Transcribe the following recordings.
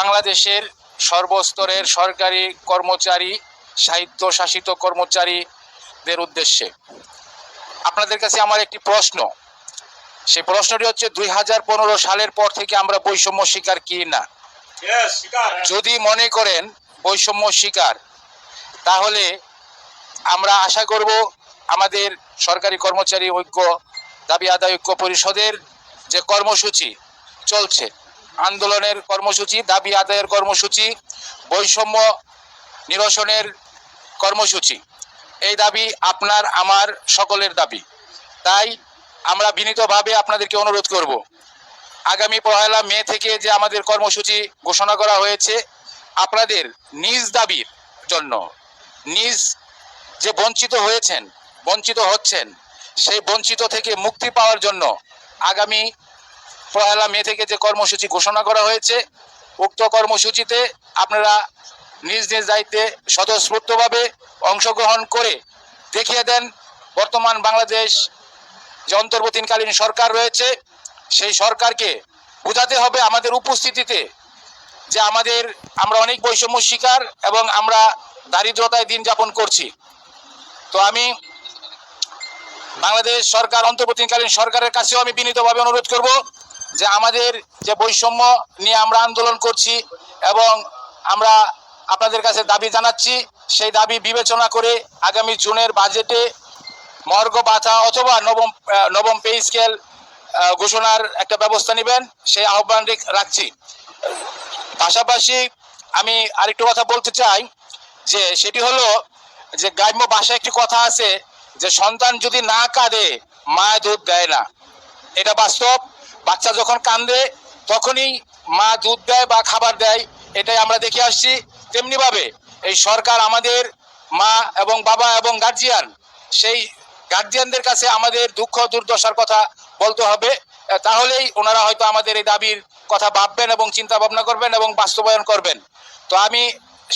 বাংলাদেশের সর্বস্তরের সরকারি কর্মচারী সাহিত্য শাসিত কর্মচারীদের উদ্দেশ্যে। আপনাদের কাছে আমার একটি প্রশ্ন। সেই প্রশ্নটি হচ্ছে দুই হাজার পনেরো সালের পর থেকে আমরা বৈষম্য শিকার কি না? যদি মনে করেন বৈষম্য শিকার তাহলে আমরা আশা করব আমাদের সরকারি কর্মচারী ঐক্য দাবি আদায় ঐক্য পরিষদের যে কর্মসূচি চলছে আন্দোলনের কর্মসূচি, দাবি আদায়ের কর্মসূচি, বৈষম্য নিরসনের কর্মসূচি। এই দাবি আপনার, আমার, সকলের দাবি। তাই আমরা বিনীতভাবে আপনাদেরকে অনুরোধ করব, আগামী পহেলা মে থেকে যে আমাদের কর্মসূচি ঘোষণা করা হয়েছে, আপনাদের নিজ দাবির জন্য, নিজ যে বঞ্চিত হয়েছেন, বঞ্চিত হচ্ছেন, সেই বঞ্চিত থেকে মুক্তি পাওয়ার জন্য আগামী পহেলা মে থেকে যে কর্মসূচি ঘোষণা করা হয়েছে, উক্ত কর্মসূচিতে আপনারা নিজ নিজ দায়িত্বে স্বতঃস্ফূর্তভাবে অংশগ্রহণ করে দেখিয়ে দেন, বর্তমান বাংলাদেশ যে অন্তর্বর্তীকালীন সরকার রয়েছে, সেই সরকারকে বোঝাতে হবে আমাদের উপস্থিতিতে যে আমাদের, আমরা অনেক বৈষম্য শিকার এবং আমরা দারিদ্রতায় দিন যাপন করছি। তো আমি বাংলাদেশ সরকার, অন্তর্বর্তীকালীন সরকারের কাছেও আমি বিনীতভাবে অনুরোধ করব যে আমাদের যে বৈষম্য নিয়ে আমরা আন্দোলন করছি এবং আমরা আপনাদের কাছে দাবি জানাচ্ছি, সেই দাবি বিবেচনা করে আগামী জুনের বাজেটে মর্গ বাথা অথবা নবম নবম পে স্কেল ঘোষণার একটা ব্যবস্থা নেবেন, সেই আহ্বান রেখ- রাখছি। পাশাপাশি আমি আরেকটু কথা বলতে চাই যে সেটি হলো যে গ্রাম্য ভাষায় একটি কথা আছে যে সন্তান যদি না কাঁদে মা দুধ দেয় না। এটা বাস্তব। বাচ্চা যখন কান্দে, তখনই মা দুধ দেয় বা খাবার দেয়, এটাই আমরা দেখে আসছি। তেমনিভাবে এই সরকার আমাদের মা এবং বাবা এবং গার্জিয়ান সেই গার্জিয়ানদের কাছে আমাদের দুঃখ দুর্দশার কথা বলতে হবে। তাহলেই ওনারা হয়তো আমাদের এই দাবির কথা ভাববেন এবং চিন্তা ভাবনা করবেন এবং বাস্তবায়ন করবেন। তো আমি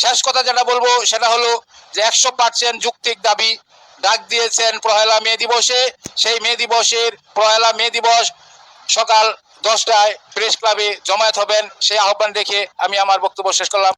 শেষ কথা যেটা বলব, সেটা হলো যে একশো পার্সেন্ট যুক্তিক দাবি। ডাক দিয়েছেন প্রহেলা মে দিবসে, সেই মে দিবসের প্রহেলা মে দিবস সকাল দশটায় প্রেস ক্লাবে জমায়েত হবেন। সেই আহ্বান রেখে আমি আমার বক্তব্য শেষ করলাম।